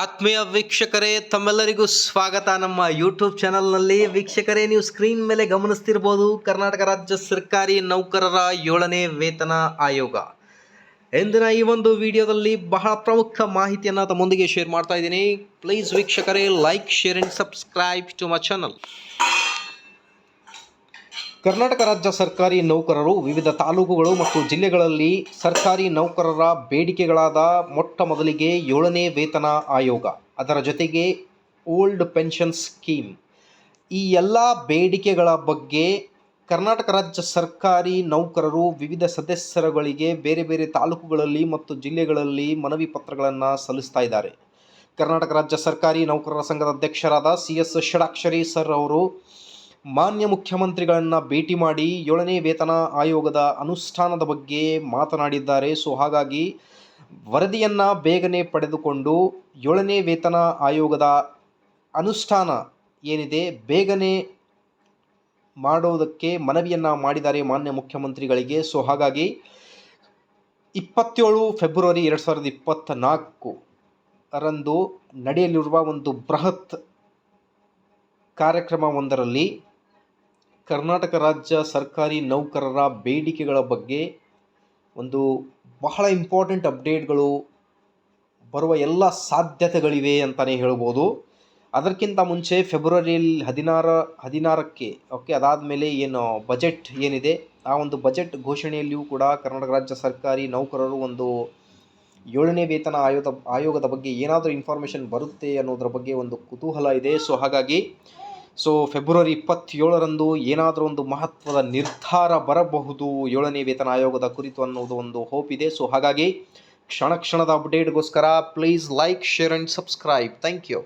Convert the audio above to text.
ಆತ್ಮೀಯ ವೀಕ್ಷಕರೇ, ತಮ್ಮೆಲ್ಲರಿಗೂ ಸ್ವಾಗತ. ನಮ್ಮ ಯೂಟ್ಯೂಬ್ ಚಾನಲ್ನಲ್ಲಿ ವೀಕ್ಷಕರೇ, ನೀವು ಸ್ಕ್ರೀನ್ ಮೇಲೆ ಗಮನಿಸ್ತಿರ್ಬೋದು, ಕರ್ನಾಟಕ ರಾಜ್ಯ ಸರ್ಕಾರಿ ನೌಕರರ ಏಳನೇ ವೇತನ ಆಯೋಗ. ಎಂದಿನ ಈ ಒಂದು ವಿಡಿಯೋದಲ್ಲಿ ಬಹಳ ಪ್ರಮುಖ ಮಾಹಿತಿಯನ್ನು ತಮ್ಮೊಂದಿಗೆ ಶೇರ್ ಮಾಡ್ತಾ ಇದ್ದೀನಿ. ಪ್ಲೀಸ್ ವೀಕ್ಷಕರೇ like share and subscribe to my channel Karnataka ರಾಜ್ಯ ಸರ್ಕಾರಿ ನೌಕರರು ವಿವಿಧ ತಾಲೂಕುಗಳು ಮತ್ತು ಜಿಲ್ಲೆಗಳಲ್ಲಿ ಸರ್ಕಾರಿ ನೌಕರರ ಬೇಡಿಕೆಗಳಾದ ಮೊಟ್ಟ ಮೊದಲಿಗೆ ಏಳನೇ ವೇತನ ಆಯೋಗ. ಅದರ ಜೊತೆಗೆ ಓಲ್ಡ್ ಪೆನ್ಷನ್ ಸ್ಕೀಮ್. ಈ ಎಲ್ಲ ಬೇಡಿಕೆಗಳ ಬಗ್ಗೆ ಕರ್ನಾಟಕ ರಾಜ್ಯ ಸರ್ಕಾರಿ ನೌಕರರು ವಿವಿಧ ಸದಸ್ಯರುಗಳಿಗೆ ಬೇರೆ ಬೇರೆ ತಾಲೂಕುಗಳಲ್ಲಿ ಮತ್ತು ಜಿಲ್ಲೆಗಳಲ್ಲಿ ಮನವಿ ಪತ್ರಗಳನ್ನು ಸಲ್ಲಿಸ್ತಾ ಇದ್ದಾರೆ. ಕರ್ನಾಟಕ ರಾಜ್ಯ ಸರ್ಕಾರಿ ನೌಕರರ ಸಂಘದ ಅಧ್ಯಕ್ಷರಾದ ಸಿ ಎಸ್ ಷಡಾಕ್ಷರಿ ಸರ್ ಅವರು ಮಾನ್ಯ ಮುಖ್ಯಮಂತ್ರಿಗಳನ್ನು ಭೇಟಿ ಮಾಡಿ ಏಳನೇ ವೇತನ ಆಯೋಗದ ಅನುಷ್ಠಾನದ ಬಗ್ಗೆ ಮಾತನಾಡಿದ್ದಾರೆ. ಸೊ, ಹಾಗಾಗಿ ವರದಿಯನ್ನು ಬೇಗನೆ ಪಡೆದುಕೊಂಡು ಏಳನೇ ವೇತನ ಆಯೋಗದ ಅನುಷ್ಠಾನ ಏನಿದೆ ಬೇಗನೆ ಮಾಡೋದಕ್ಕೆ ಮನವಿಯನ್ನು ಮಾಡಿದ್ದಾರೆ ಮಾನ್ಯ ಮುಖ್ಯಮಂತ್ರಿಗಳಿಗೆ. ಸೊ, ಹಾಗಾಗಿ ಇಪ್ಪತ್ತೇಳು ಫೆಬ್ರವರಿ ಎರಡು ಸಾವಿರದ ಇಪ್ಪತ್ತ ನಾಲ್ಕು ರಂದು ನಡೆಯಲಿರುವ ಒಂದು ಬೃಹತ್ ಕಾರ್ಯಕ್ರಮವೊಂದರಲ್ಲಿ ಕರ್ನಾಟಕ ರಾಜ್ಯ ಸರ್ಕಾರಿ ನೌಕರರ ಬೇಡಿಕೆಗಳ ಬಗ್ಗೆ ಒಂದು ಬಹಳ ಇಂಪಾರ್ಟೆಂಟ್ ಅಪ್ಡೇಟ್ಗಳು ಬರುವ ಎಲ್ಲ ಸಾಧ್ಯತೆಗಳಿವೆ ಅಂತಲೇ ಹೇಳ್ಬೋದು. ಅದಕ್ಕಿಂತ ಮುಂಚೆ ಫೆಬ್ರವರಿಯಲ್ಲಿ ಹದಿನಾರ, ಹದಿನಾರಕ್ಕೆ ಓಕೆ ಅದಾದ ಮೇಲೆ ಏನು ಬಜೆಟ್ ಏನಿದೆ, ಆ ಒಂದು ಬಜೆಟ್ ಘೋಷಣೆಯಲ್ಲಿಯೂ ಕೂಡ ಕರ್ನಾಟಕ ರಾಜ್ಯ ಸರ್ಕಾರಿ ನೌಕರರು ಒಂದು ಏಳನೇ ವೇತನ ಆಯೋಗ, ಆಯೋಗದ ಬಗ್ಗೆ ಏನಾದರೂ ಇನ್ಫಾರ್ಮೇಷನ್ ಬರುತ್ತೆ ಅನ್ನೋದ್ರ ಬಗ್ಗೆ ಒಂದು ಕುತೂಹಲ ಇದೆ. ಸೊ ಹಾಗಾಗಿ ಸೊ ಫೆಬ್ರವರಿ ಇಪ್ಪತ್ತೇಳರಂದು ಏನಾದರೂ ಒಂದು ಮಹತ್ವದ ನಿರ್ಧಾರ ಬರಬಹುದು, ಏಳನೇ ವೇತನ ಆಯೋಗದ ಕುರಿತು ಅನ್ನೋದು ಒಂದು ಹೋಪ್ ಇದೆ. ಸೊ ಹಾಗಾಗಿ ಕ್ಷಣ ಕ್ಷಣದ ಅಪ್ಡೇಟ್ಗೋಸ್ಕರ please like share and subscribe thank you